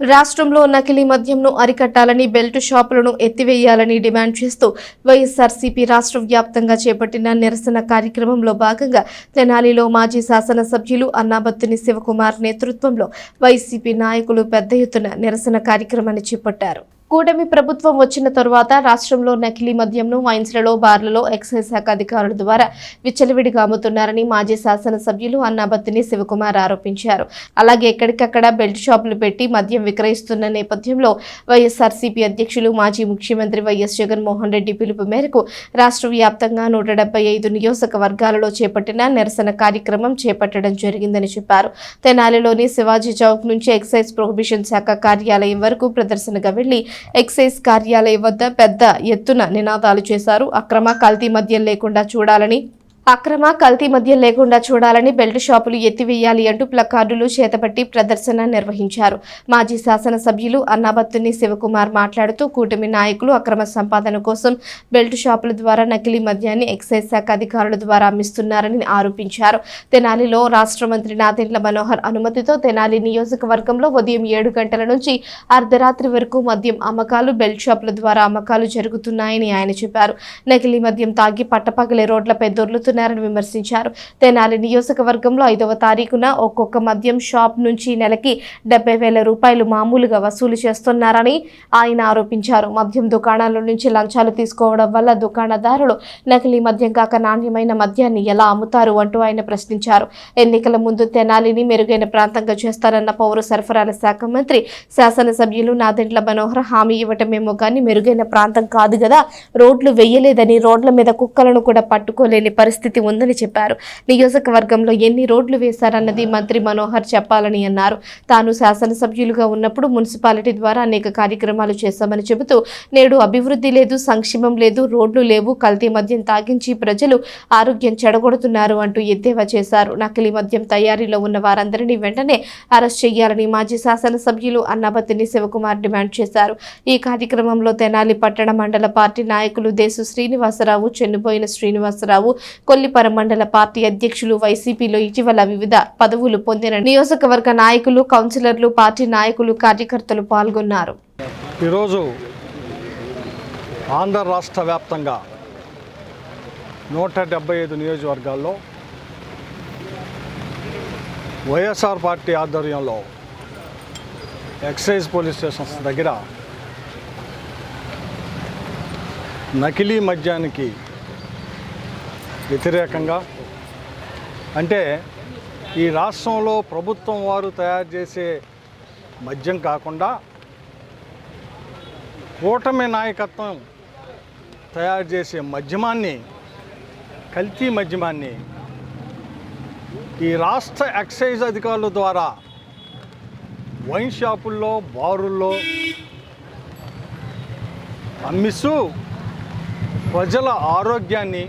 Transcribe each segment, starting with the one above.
రాష్ట్రంలో నకిలీ మద్యంను అరికట్టాలని belt షాపులను ఎత్తివేయాలని demand చేస్తూ వైఎస్ఆర్సీపీ రాష్ట్ర వ్యాప్తంగా చేపట్టిన నిరసన కార్యక్రమంలో భాగంగా తెనాలిలో మాజీ శాసనసభ్యులు అన్నాబత్తుని శివకుమార్ నేతృత్వంలో వైసీపీ నాయకులు పెద్ద ఎత్తున నిరసన కార్యక్రమాన్ని చేపట్టారు. కూటమి ప్రభుత్వం వచ్చిన తరువాత రాష్ట్రంలో నకిలీ మద్యంను వైన్స్లలో బార్లలో ఎక్సైజ్ శాఖ అధికారుల ద్వారా విచ్చలవిడిగా అమ్ముతున్నారని మాజీ శాసనసభ్యులు అన్నాబత్తిని శివకుమార్ ఆరోపించారు. అలాగే ఎక్కడికక్కడ బెల్ట్ షాపులు పెట్టి మద్యం విక్రయిస్తున్న నేపథ్యంలో వైఎస్ఆర్సీపీ అధ్యక్షులు మాజీ ముఖ్యమంత్రి వైఎస్ జగన్మోహన్ రెడ్డి పిలుపు మేరకు రాష్ట్ర వ్యాప్తంగా నూట డెబ్బై ఐదు నియోజకవర్గాలలో చేపట్టిన నిరసన కార్యక్రమం చేపట్టడం జరిగిందని చెప్పారు. తెనాలిలోని శివాజీ చౌక్ నుంచి ఎక్సైజ్ ప్రొహిబిషన్ శాఖ కార్యాలయం వరకు ప్రదర్శనగా వెళ్ళి ఎక్సైజ్ కార్యాలయం వద్ద పెద్ద ఎత్తున నినాదాలు చేశారు. అక్రమ కల్తీ మద్యం లేకుండా చూడాలని అక్రమ కల్తీ మద్యం లేకుండా చూడాలని బెల్ట్ షాపులు ఎత్తివేయాలి అంటూ ప్లకార్డులు చేతపట్టి ప్రదర్శన నిర్వహించారు. మాజీ శాసనసభ్యులు అన్నాబత్తుని శివకుమార్ మాట్లాడుతూ కూటమి నాయకులు అక్రమ సంపాదన కోసం బెల్ట్ షాపుల ద్వారా నకిలీ మద్యాన్ని ఎక్సైజ్ శాఖ అధికారుల ద్వారా అమ్మిస్తున్నారని ఆరోపించారు. తెనాలిలో రాష్ట్ర మంత్రి నాదెండ్ల మనోహర్ అనుమతితో తెనాలి నియోజకవర్గంలో ఉదయం ఏడు గంటల నుంచి అర్ధరాత్రి వరకు మద్యం అమ్మకాలు బెల్ట్ షాపుల ద్వారా అమ్మకాలు జరుగుతున్నాయని ఆయన చెప్పారు. నకిలీ మద్యం తాగి పట్టపగలే రోడ్లపై చేస్తున్నారని విమర్శించారు. తెనాలి నియోజకవర్గంలో ఐదవ తారీఖున ఒక్కొక్క మద్యం షాప్ నుంచి నెలకి డెబ్బై వేల రూపాయలు మామూలుగా వసూలు చేస్తున్నారని ఆయన ఆరోపించారు. మద్యం దుకాణాల నుంచి లంచాలు తీసుకోవడం వల్ల దుకాణదారులు నకిలీ మద్యం కాక నాణ్యమైన మద్యాన్ని ఎలా అమ్ముతారు అంటూ ఆయన ప్రశ్నించారు. ఎన్నికల ముందు తెనాలిని మెరుగైన ప్రాంతంగా చేస్తారన్న పౌర సరఫరాల శాఖ మంత్రి శాసనసభ్యులు నాదెండ్ల మనోహర్ హామీ ఇవ్వటమేమో కానీ మెరుగైన ప్రాంతం కాదు కదా. రోడ్లు వేయలేదని రోడ్ల మీద కుక్కలను కూడా పట్టుకోలేని పరిస్థితి ఉందని చెప్పారు. నియోజకవర్గంలో ఎన్ని రోడ్లు వేశారన్నది మంత్రి మనోహర్ చెప్పాలని అన్నారు. తాను శాసనసభ్యులుగా ఉన్నప్పుడు మున్సిపాలిటీ ద్వారా అనేక కార్యక్రమాలు చేశామని చెబుతూ నేడు అభివృద్ధి లేదు సంక్షేమం లేదు రోడ్లు లేవు కల్తీ మద్యం తాగించి ప్రజలు ఆరోగ్యం చెడగొడుతున్నారు అంటూ ఎద్దేవా చేశారు. నకిలీ మద్యం తయారీలో ఉన్న వారందరినీ వెంటనే అరెస్ట్ చేయాలని మాజీ శాసనసభ్యులు అన్నబత్తిని శివకుమార్ డిమాండ్ చేశారు. ఈ కార్యక్రమంలో తెనాలి పట్టణ మండల పార్టీ నాయకులు దేశు శ్రీనివాసరావు చెన్నుబోయిన శ్రీనివాసరావు కొల్లిపర పరమండల పార్టీ అధ్యక్షులు వైసీపీలో ఇటీవల వివిధ పదవులు పొందిన నియోజకవర్గ నాయకులు కౌన్సిలర్లు పార్టీ నాయకులు కార్యకర్తలు పాల్గొన్నారు. ఈరోజు ఆంధ్ర రాష్ట్ర వ్యాప్తంగా నూట డెబ్బై ఐదు నియోజకవర్గాల్లో వైఎస్ఆర్ పార్టీ ఆధ్వర్యంలో ఎక్సైజ్ పోలీస్ స్టేషన్స్ దగ్గర నకిలీ మద్యానికి వ్యతిరేకంగా. అంటే ఈ రాష్ట్రంలో ప్రభుత్వం వారు తయారు చేసే మద్యం కాకుండా కూటమి నాయకత్వం తయారు చేసే మద్యమాన్ని కల్తీ మద్యమాన్ని ఈ రాష్ట్ర ఎక్సైజ్ అధికారుల ద్వారా వైన్ షాపుల్లో బారుల్లో అమ్మిస్తూ ప్రజల ఆరోగ్యాన్ని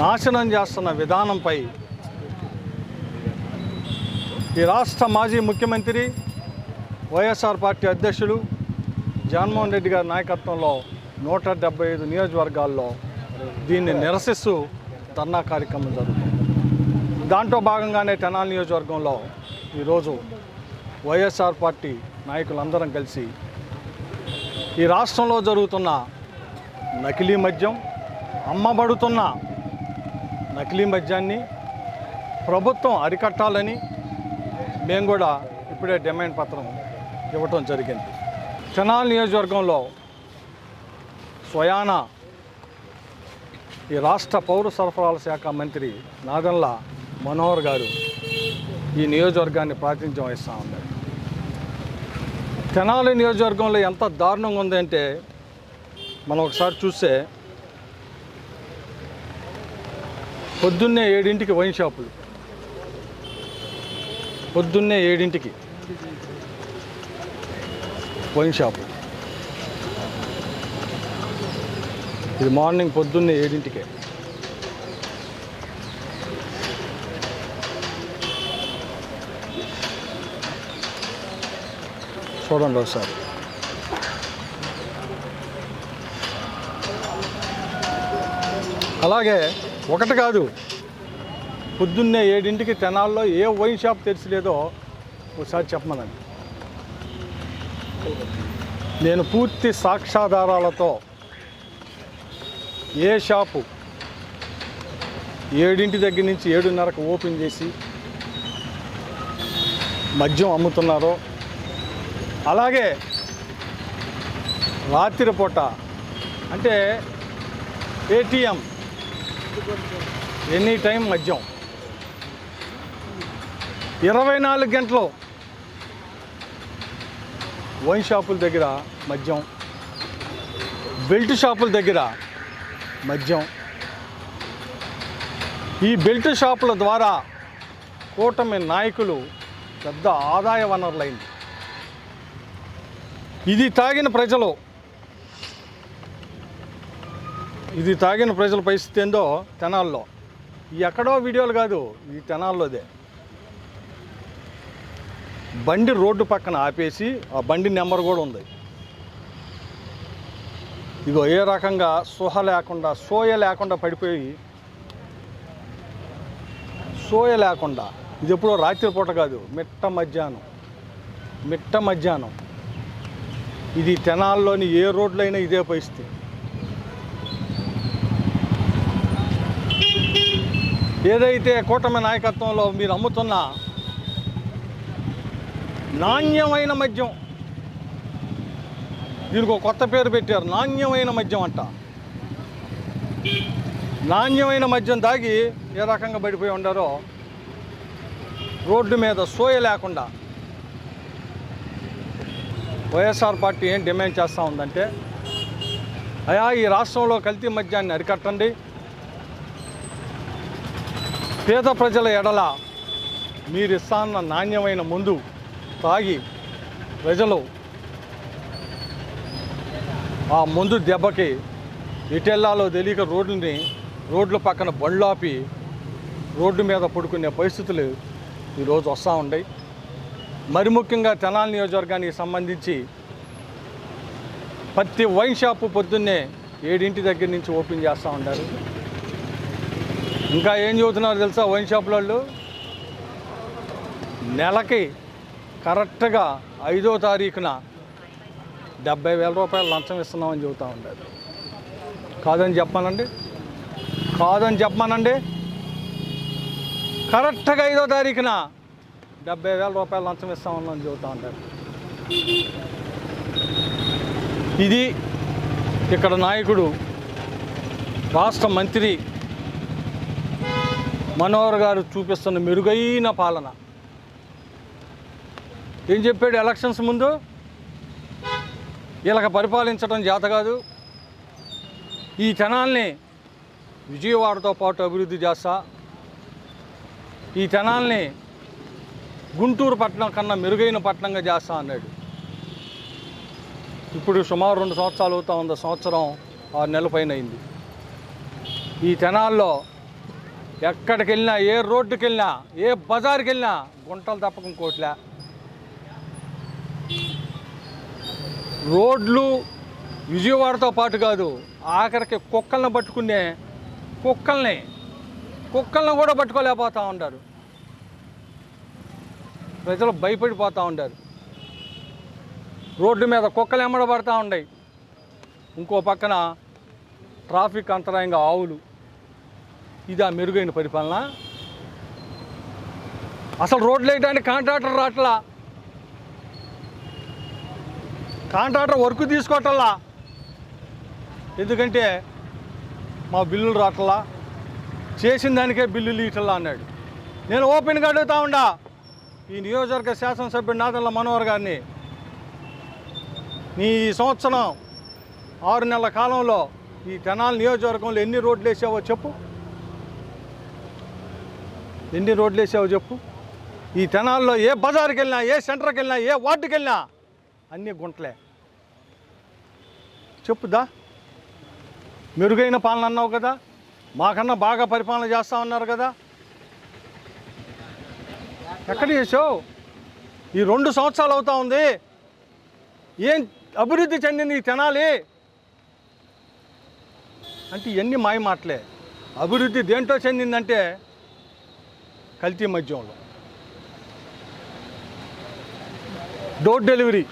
నాశనం చేస్తున్న విధానంపై ఈ రాష్ట్ర మాజీ ముఖ్యమంత్రి వైఎస్ఆర్ పార్టీ అధ్యక్షులు జగన్మోహన్ రెడ్డి గారి నాయకత్వంలో నూట డెబ్బై ఐదు నియోజకవర్గాల్లో దీన్ని నిరసిస్తూ ధర్నా కార్యక్రమం జరుగుతుంది. దాంట్లో భాగంగానే తెనాలి నియోజకవర్గంలో ఈరోజు వైఎస్ఆర్ పార్టీ నాయకులందరం కలిసి ఈ రాష్ట్రంలో జరుగుతున్న నకిలీ మద్యం అమ్మబడుతున్న నకిలీ మద్యాన్ని ప్రభుత్వం అరికట్టాలని మేము కూడా ఇప్పుడే డిమాండ్ పత్రం ఇవ్వటం జరిగింది. తెనాలి నియోజకవర్గంలో స్వయాన ఈ రాష్ట్ర పౌర సరఫరాల శాఖ మంత్రి నాగన్ల మనోహర్ గారు ఈ నియోజకవర్గాన్ని ప్రాతినిధ్యం వహిస్తూ ఉన్నారు. తెనాలి నియోజకవర్గంలో ఎంత దారుణంగా ఉందంటే మనం ఒకసారి చూస్తే పొద్దున్నే ఏడింటికి వైన్ షాపులు. పొద్దున్నే ఏడింటికి వైన్ షాపు ఇది మార్నింగ్ పొద్దున్నే ఏడింటికే. చూడండి ఒకసారి. అలాగే ఒకటి కాదు. పొద్దున్నే ఏడింటికి తెనాల్లో ఏ వైన్ షాప్ తెరిచలేదో ఒకసారి చెప్పమనండి. నేను పూర్తి సాక్ష్యాధారాలతో ఏ షాపు ఏడింటి దగ్గర నుంచి ఏడున్నరకు ఓపెన్ చేసి మద్యం అమ్ముతున్నారో అలాగే రాత్రిపూట అంటే ఏటీఎం ఎనీ టైం మద్యం. ఇరవై నాలుగు గంటలు వైన్ షాపుల దగ్గర మద్యం. బెల్ట్ షాపుల దగ్గర మద్యం. ఈ బెల్ట్ షాపుల ద్వారా కూటమి నాయకులు పెద్ద ఆదాయ వనరులైంది. ఇది తాగిన ప్రజలు ఇది తాగిన ప్రజల పరిస్థితి ఏందో తెనాల్లో. ఎక్కడో వీడియోలు కాదు ఈ తెనాల్లోదే. బండి రోడ్డు పక్కన ఆపేసి ఆ బండి నెంబర్ కూడా ఉంది. ఇగో ఏ రకంగా సుహ లేకుండా సోయ లేకుండా పడిపోయి సోయ లేకుండా ఇది ఎప్పుడో రాత్రిపూట కాదు మిట్ట మధ్యాహ్నం మిట్ట మధ్యాహ్నం. ఇది తెనాల్లోని ఏ రోడ్లైనా ఇదే పరిస్థితి. ఏదైతే కూటమి నాయకత్వంలో మీరు అమ్ముతున్న నాణ్యమైన మద్యం దీనికి ఒక కొత్త పేరు పెట్టారు నాణ్యమైన మద్యం అంట. నాణ్యమైన మద్యం తాగి ఏ రకంగా పడిపోయి ఉండారో రోడ్డు మీద సోయ లేకుండా వైఎస్ఆర్ పార్టీ ఏం డిమాండ్ చేస్తూ ఉందంటే అయా ఈ రాష్ట్రంలో కల్తీ మద్యాన్ని అరికట్టండి పేద ప్రజల ఎడల మీరు ఇస్తాన్న నాణ్యమైన ముందు తాగి ప్రజలు ఆ ముందు దెబ్బకి ఇటెల్లాలో తెలియక రోడ్లని రోడ్ల పక్కన బండ్లాపి ఆపి రోడ్డు మీద పడుకునే పరిస్థితులు ఈరోజు వస్తూ ఉన్నాయి మరి ముఖ్యంగా తెనాలి నియోజకవర్గానికి సంబంధించి ప్రతి వైన్ షాపు పొద్దున్నే ఏడింటి దగ్గర నుంచి ఓపెన్ చేస్తూ ఉంటారు ఇంకా ఏం చదువుతున్నారు తెలుసా వైన్ షాపుల వాళ్ళు? నెలకి కరెక్ట్గా ఐదో తారీఖున డెబ్బై వేల రూపాయలు లంచం ఇస్తున్నామని చెబుతూ ఉంటారు కాదని చెప్పానండి. కాదని చెప్పానండి. కరెక్ట్గా ఐదో తారీఖున డెబ్బై వేల రూపాయలు లంచం ఇస్తామని చెబుతూ ఉంటారు ఇది ఇక్కడ నాయకుడు రాష్ట్ర మంత్రి మనోహర్ గారు చూపిస్తున్న మెరుగైన పాలన. ఏం చెప్పాడు ఎలక్షన్స్ ముందు? వీళ్ళకి పరిపాలించడం చేత కాదు. ఈ తెనాల్ని విజయవాడతో పాటు అభివృద్ధి చేస్తా. ఈ తెనాల్ని గుంటూరు పట్టణం కన్నా మెరుగైన పట్టణంగా చేస్తా అన్నాడు. ఇప్పుడు సుమారు రెండు సంవత్సరాలు అవుతా ఉంది. సంవత్సరం ఆరు నెలల పైన అయింది. ఈ తెనాల్లో ఎక్కడికి వెళ్ళినా ఏ రోడ్డుకి వెళ్ళినా ఏ బజార్కి వెళ్ళినా గుంటలు తప్పక ఇంకోట్లే రోడ్లు విజయవాడతో పాటు కాదు ఆఖరికి కుక్కల్ని పట్టుకునే కుక్కల్ని కుక్కల్ని కూడా పట్టుకోలేకపోతూ ఉంటారు ప్రజలు భయపడిపోతూ ఉంటారు రోడ్డు మీద కుక్కలు ఎమ్మడబడతా ఉన్నాయి ఇంకో పక్కన ట్రాఫిక్ అంతరాయంగా ఆవులు. ఇది ఆ మెరుగైన పరిపాలన. అసలు రోడ్లు వేయడానికి కాంట్రాక్టర్ రావట్లా? కాంట్రాక్టర్ వర్క్ తీసుకోవటల్లా ఎందుకంటే మా బిల్లులు రావట్లా? చేసిన దానికే బిల్లులు ఇటల్లా అన్నాడు. నేను ఓపెన్గా అడుగుతా ఉండా ఈ నియోజకవర్గ శాసనసభ్యుడు నాదల్ల మనోహర్ గారిని. నీ ఈ సంవత్సరం ఆరు నెలల కాలంలో ఈ తెనాల నియోజకవర్గంలో ఎన్ని రోడ్లు వేసావో చెప్పు. ఎన్ని రోడ్లు వేసావు చెప్పు. ఈ తెనాల్లో ఏ బజార్కి వెళ్ళినా ఏ సెంటర్కి వెళ్ళినా ఏ వార్డుకి వెళ్ళినా అన్నీ గుంటలే. చెప్పుదా మెరుగైన పాలన అన్నావు కదా. మాకన్నా బాగా పరిపాలన చేస్తా ఉన్నారు కదా. ఎక్కడ చేసావు ఈ రెండు సంవత్సరాలు అవుతా ఉంది. ఏం అభివృద్ధి చెందింది ఈ తెనాలి? అంటే ఇవన్నీ మాయ మాటలే. అభివృద్ధి దేంట్లో చెందిందంటే కల్తీ మద్యంలో. డోర్ డెలివరీ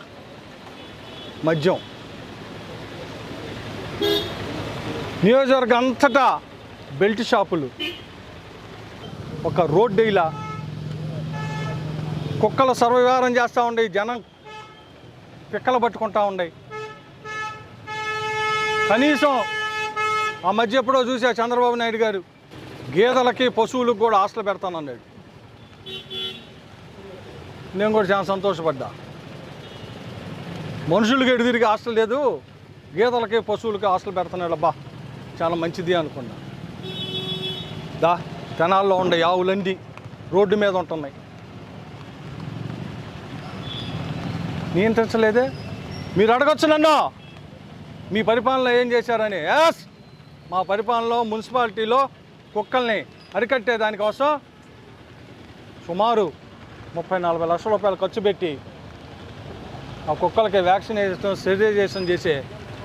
మద్యం. నియోజకవర్గం అంతటా బెల్ట్ షాపులు. ఒక రోడ్డు ఇలా కుక్కల సర్వవ్యవహారం చేస్తూ ఉండే జనం పిక్కలు పట్టుకుంటా ఉండే. కనీసం ఆ మధ్య ఎప్పుడో చూసా చంద్రబాబు నాయుడు గారు. గేదెలకి పశువులకు కూడా హాస్టల్ పెడతానన్నాడు నేను కూడా చాలా సంతోషపడ్డా. మనుషులకి ఎటు తిరిగి హాస్టల్ లేదు గేదెలకి పశువులకి హాస్టల్ పెడుతున్నాడు. అబ్బా చాలా మంచిది అనుకున్నా. దా తెనాల్లో ఉండే ఆవులన్నీ రోడ్డు మీద ఉంటున్నాయి. నియంత్రించలేదే మీరు అడగొచ్చు నన్ను. మీ పరిపాలన ఏం చేశారని? ఎస్! మా పరిపాలనలో మున్సిపాలిటీలో కుక్కల్ని అరికట్టే దానికోసం సుమారు ముప్పై నలభై లక్షల రూపాయలు ఖర్చు పెట్టి ఆ కుక్కలకి వ్యాక్సినేషన్ స్టెరిలైజేషన్ చేసే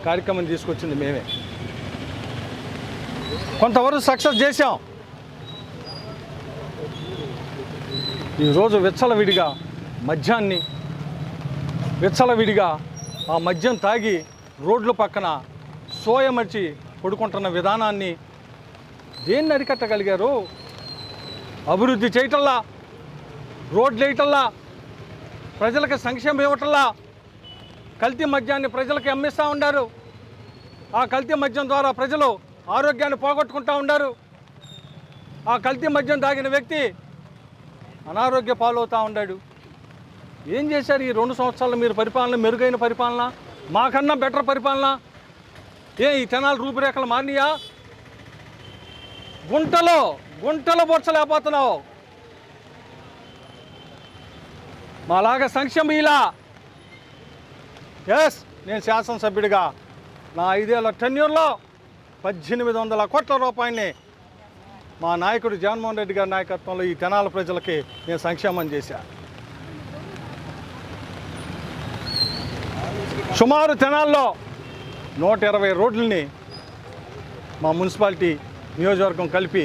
కార్యక్రమం తీసుకొచ్చింది మేమే. కొంతవరకు సక్సెస్ చేశాం. ఈరోజు విచ్చలవిడిగా మద్యాన్ని విచ్చలవిడిగా ఆ మద్యం తాగి రోడ్ల పక్కన సోయమర్చి పడుకుంటున్న విధానాన్ని దేన్ని అరికట్టగలిగారు? అభివృద్ధి చేయటల్లా రోడ్లు వేయటల్లా ప్రజలకు సంక్షేమం ఇవ్వటల్లా కల్తీ మద్యాన్ని ప్రజలకు అమ్మిస్తూ ఉండారు ఆ కల్తీ మద్యం ద్వారా ప్రజలు ఆరోగ్యాన్ని పోగొట్టుకుంటూ ఉండారు ఆ కల్తీ మద్యం తాగిన వ్యక్తి అనారోగ్య పాలవుతూ ఉన్నాడు. ఏం చేశారు ఈ రెండు సంవత్సరాలు? మీరు పరిపాలన మెరుగైన పరిపాలన? మాకన్నా బెటర్ పరిపాలన? ఏ ఈ తెనాలి రూపురేఖలు మారినాయా? గుంటలో గుంటలో బొచ్చలేకపోతున్నావు మాలాగా సంక్షేమం ఇలా. ఎస్ నేను శాసనసభ్యుడిగా. నా ఐదేళ్ళ టెన్యూర్లో పద్దెనిమిది వందల కోట్ల రూపాయల్ని మా నాయకుడు జగన్మోహన్ రెడ్డి గారి నాయకత్వంలో ఈ తెనాల ప్రజలకి నేను సంక్షేమం చేశా. సుమారు తెనాల్లో నూట ఇరవై రోడ్లని మా మున్సిపాలిటీ నియోజకవర్గం కలిపి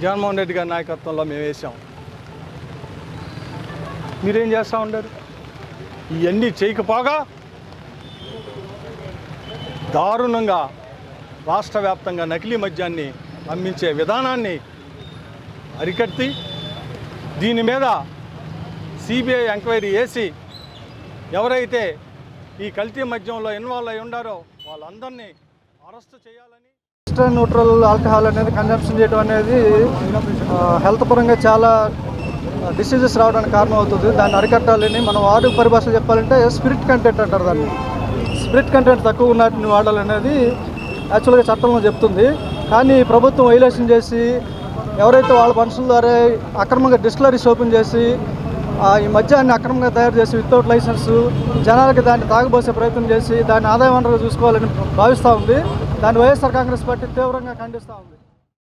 జగన్మోహన్ రెడ్డి గారి నాయకత్వంలో మేము వేసాం మీరేం చేస్తూ ఉండరు ఇవన్నీ చేయకపోగా దారుణంగా రాష్ట్ర వ్యాప్తంగా నకిలీ మద్యాన్ని అమ్మించే విధానాన్ని అరికట్టి దీని మీద సిబిఐ ఎంక్వైరీ వేసి ఎవరైతే ఈ కల్తీ మద్యంలో ఇన్వాల్వ్ అయి ఉండారో వాళ్ళందరినీ అరెస్టు చేయాలని ఎక్స్ట్రా న్యూట్రల్ ఆల్కహాల్ అనేది కన్జంప్షన్ చేయడం అనేది హెల్త్ పరంగా చాలా డిసీజెస్ రావడానికి కారణం అవుతుంది. దాన్ని అరికట్టాలని మనం వాడు పరిభాష చెప్పాలంటే స్పిరిట్ కంటెంట్ అంటారు దాన్ని. స్పిరిట్ కంటెంట్ తక్కువ ఉన్నటిని వాడాలనేది యాక్చువల్గా చట్టంలో చెప్తుంది. కానీ ప్రభుత్వం వైలేషన్ చేసి ఎవరైతే వాళ్ళ మనుషుల ద్వారా అక్రమంగా డిస్టిలరీస్ ఓపెన్ చేసి ఈ మద్యాన్ని అక్రమంగా తయారు చేసి వితౌట్ లైసెన్స్ జనాలకి దాన్ని తాగబోసే ప్రయత్నం చేసి దాన్ని ఆదాయ వనరులు చూసుకోవాలని భావిస్తూ ఉంది. దాన్ని వైఎస్ఆర్ కాంగ్రెస్ పార్టీ తీవ్రంగా ఖండిస్తూ ఉంది.